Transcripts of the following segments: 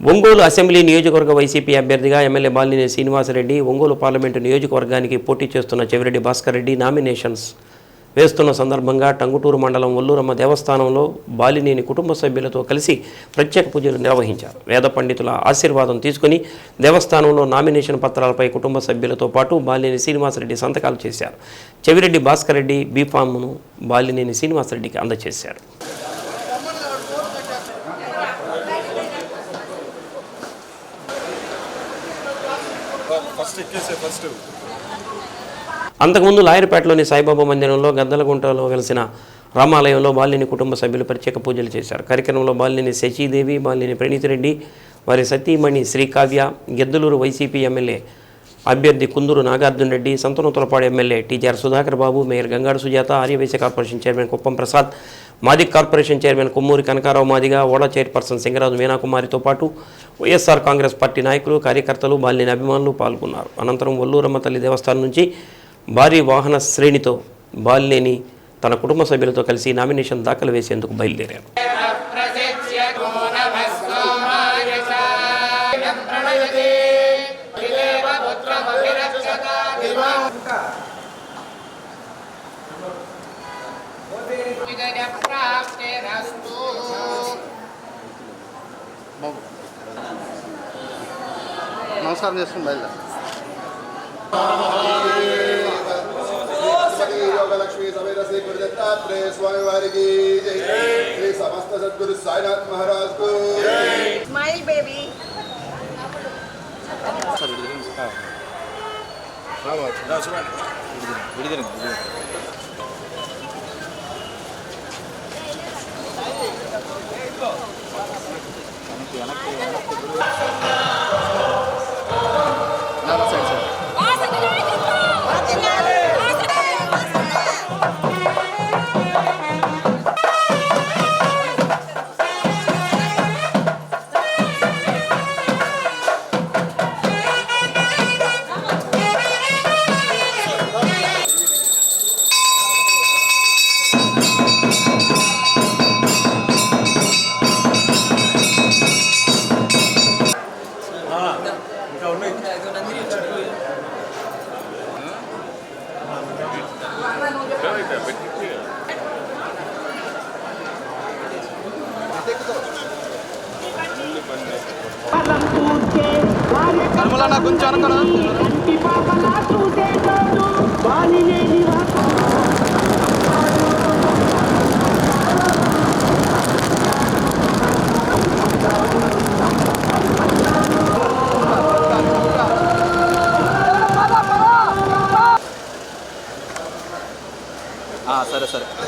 Ongole assembly నియోజకవర్గ YCP అభ్యర్థిగా MLA Balineni Srinivasa Reddy Ongole parliament నియోజకవర్గానికి పోటీ చేస్తున్న చెవిరెడ్డి భాస్కర్ రెడ్డి నామినేషన్స్ వేస్తున్న సందర్భంగా టంగుటూరు మండలం ఒల్లూరమ్మ దేవస్థానంలో బాలినేని కుటుంబ సభ్యులతో కలిసి ప్రత్యేక పూజలు నిర్వహించారు. వేద పండితుల ఆశీర్వాదం తీసుకుని దేవస్థానంలో నామినేషన్ పత్రాలపై కుటుంబ సభ్యులతో పాటు బాలినేని శ్రీనివాసరెడ్డి సంతకాలు చేశారు. చెవిరెడ్డి భాస్కర్ రెడ్డి బీఫామ్ను బాలినేని శ్రీనివాసరెడ్డికి అందజేశారు. ఫస్ట్ ఎక్కేసే ఫస్ట్ అంతకుముందు లాయర్పేటలోని సాయిబాబా మందిరంలో గద్దలగుంటలో వెలిసిన రామాలయంలో బాలిని కుటుంబ సభ్యులు ప్రత్యేక పూజలు చేశారు. కార్యక్రమంలో బాలిని శశీదేవి బాలిని ప్రణీతిరెడ్డి వారి సతీమణి శ్రీకావ్య గెద్దలూరు వైసీపీ ఎమ్మెల్యే అభ్యర్థి Kunduru Nagarjuna Reddy Santhanuthalapadu MLA TGR Sudhakar Babu mayor Gangadu Sujatha Aryavysya corporation chairman Kuppam Prasad Madiga corporation chairman Kommuri Kanakarao Madiga ఓడా chairperson Singaraju మీనాకుమారితో పాటు వైఎస్ఆర్ కాంగ్రెస్ పార్టీ నాయకులు కార్యకర్తలు బాలిని అభిమానులు పాల్గొన్నారు. అనంతరం ఒల్లూరమ్మ తల్లి దేవస్థానం నుంచి భారీ వాహన శ్రేణితో బాలినేని తన కుటుంబ సభ్యులతో కలిసి నామినేషన్ దాఖలు వేసేందుకు బయలుదేరారు. ప్రాప్తిరస్తు నమస్కారం చేసుకుని బయలుదేరు యోగలక్ష్మి సమేత శ్రీ గురు దత్తాత్రేయ స్వామి వారికి జై శ్రీ సమస్త సద్గురు సాయినాథ్ మహారాజ్ కు స్మైల్ బేబీ விடுதுருங்க எனக்கு எனக்கு కనుమల నాకు కొంచెం అనుకున్నా సరే సరే.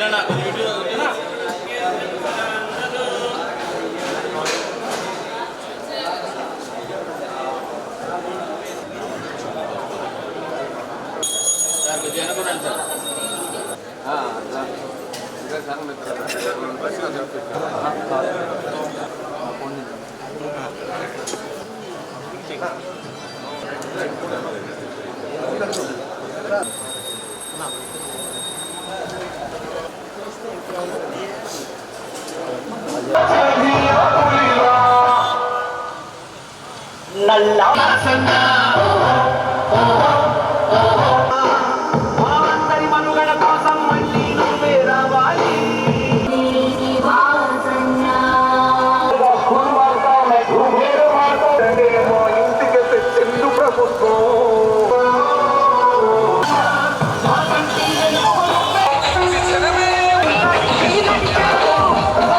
하나. நல்ல